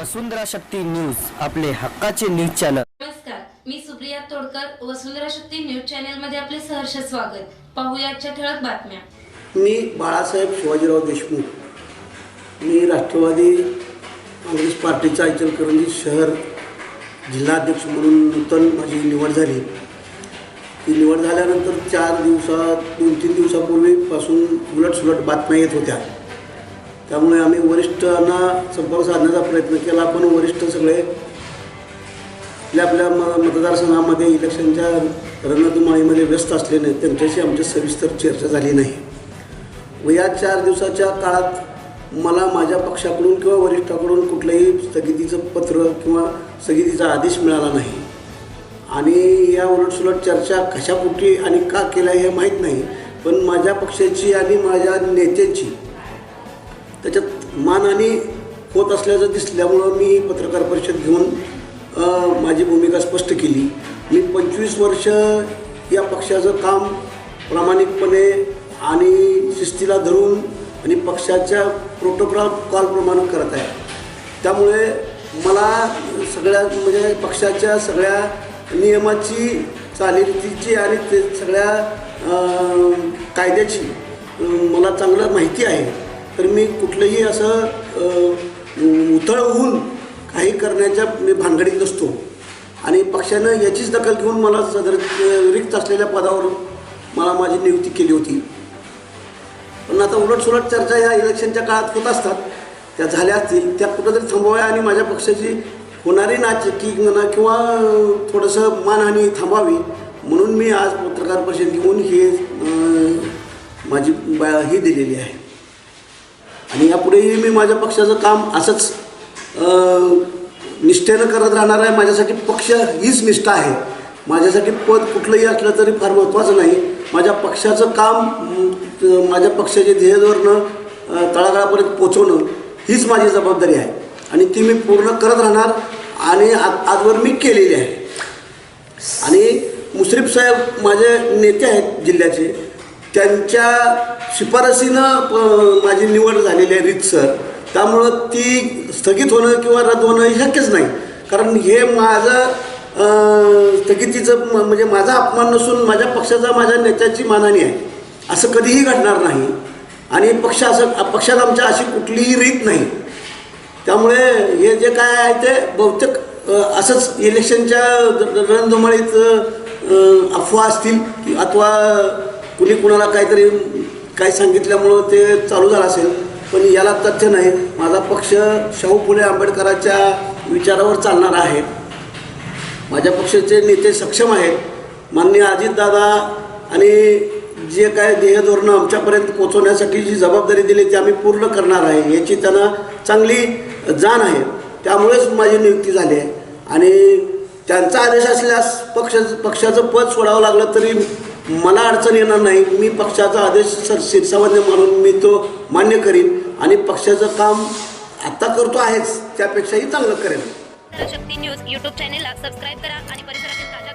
वसुंधरा Shakti news आपले हक्काचे news channel. नमस्कार मी सुप्रिया तोडकर वसुंधरा शक्ती न्यूज चॅनलमध्ये आपले सहर्ष स्वागत. पाहूया आजच्या ठळक बातम्या. मी बाळासाहेब शिवाजीराव देशमुख. मी राष्ट्रवादी काँग्रेस पार्टीचा इचलकरंजी शहर जिल्हाध्यक्ष म्हणून नूतन माझी निवड झाली. ती निवड झाल्यानंतर चार दिवसात दोन तीन दिवसापूर्वीपासून उलटसुलट बातम्या येत होत्या. त्यामुळे आम्ही वरिष्ठांना संपर्क साधण्याचा प्रयत्न केला पण वरिष्ठ सगळे आपल्या आपल्या म मतदारसंघामध्ये इलेक्शनच्या रणधुमाळीमध्ये व्यस्त असल्याने त्यांच्याशी आमची सविस्तर चर्चा झाली नाही. व या चार दिवसाच्या काळात मला माझ्या पक्षाकडून किंवा वरिष्ठाकडून कुठलंही स्थगितीचं पत्र किंवा स्थगितीचा आदेश मिळाला नाही. आणि या उलटसुलट चर्चा कशापोटी आणि का केल्या हे माहीत नाही. पण माझ्या पक्षाची आणि माझ्या नेत्याची त्याच्यात मानहानी होत असल्याचं दिसल्यामुळं मी पत्रकार परिषद घेऊन माझी भूमिका स्पष्ट केली. मी पंचवीस वर्ष या पक्षाचं काम प्रामाणिकपणे आणि शिस्तीला धरून आणि पक्षाच्या प्रोटोकॉल कॉलप्रमाणे करत आहे. त्यामुळे मला सगळ्या म्हणजे पक्षाच्या सगळ्या नियमाची चालीरीतीची आणि ते सगळ्या कायद्याची मला चांगलं माहिती आहे. तर मी कुठलंही असं उथळ होऊन काही करण्याच्या मी भानगडीत नसतो. आणि पक्षानं याचीच दखल घेऊन मला सदर रिक्त असलेल्या पदावर मला माझी नियुक्ती केली होती. पण आता उलटसुलट चर्चा या इलेक्शनच्या काळात होत असतात. त्या झाल्या असतील त्या कुठंतरी थांबवाव्या आणि माझ्या पक्षाची होणारी नाचकी म्हणा किंवा थोडंसं मानहानी थांबावी म्हणून मी आज पत्रकार परिषद घेऊन हे माझी बा- ही दिलेली आहे. आणि यापुढेही मी माझ्या पक्षाचं काम असंच निष्ठेनं करत राहणार आहे. माझ्यासाठी पक्ष हीच निष्ठा आहे. माझ्यासाठी पद कुठलंही असलं तरी फार महत्त्वाचं नाही. माझ्या पक्षाचं काम माझ्या पक्षाचे ध्येयधोरणं तळागाळापर्यंत पोचवणं हीच माझी जबाबदारी आहे. आणि ती मी पूर्ण करत राहणार आणि आज आजवर मी केलेली आहे. आणि मुश्रीफ साहेब माझे नेते आहेत जिल्ह्याचे त्यांच्या शिफारसीनं प- माझी निवड झालेली आहे रीतसर त्यामुळं ती स्थगित होणं किंवा रद्द होणं हे शक्यच नाही. कारण हे माझं स्थगितीचं म- म्हणजे माझा अपमान नसून माझ्या पक्षाचा माझ्या नेत्याची मानानी आहे. असं कधीही घडणार नाही. आणि पक्ष असं पक्षात आमच्या अशी कुठलीही रीत नाही. त्यामुळे हे जे काय आहे ते बहुतेक असंच इलेक्शनच्या द- रणधुमाळीत अफवा असतील की अथवा कुणी कुणाला काहीतरी काय सांगितल्यामुळं ते चालू झालं असेल पण याला तथ्य नाही. माझा पक्ष शाहू फुले आंबेडकरांच्या विचारावर चालणार आहे. माझ्या पक्षाचे नेते सक्षम आहेत. माननीय अजितदादा आणि जे काय ध्येयधोरणं आमच्यापर्यंत पोचवण्यासाठी जी जबाबदारी दिली ती आम्ही पूर्ण करणार आहे. याची त्यांना चांगली जाण आहे. त्यामुळेच माझी नियुक्ती झाली आहे. आणि त्यांचा आदेश असल्यास पक्ष पक्षाचं पद सोडावं लागलं तरी मला अडचण येणार नाही मी पक्षाचा आदेश सर शिरसावन्य म्हणून मी तो मान्य करीन आणि पक्षाचं काम आत्ता करतो आहेच त्यापेक्षाही चांगलं करेन. शक्ती न्यूज यूट्यूब चॅनेलला सबस्क्राईब करा आणि परिसरातील ताज्या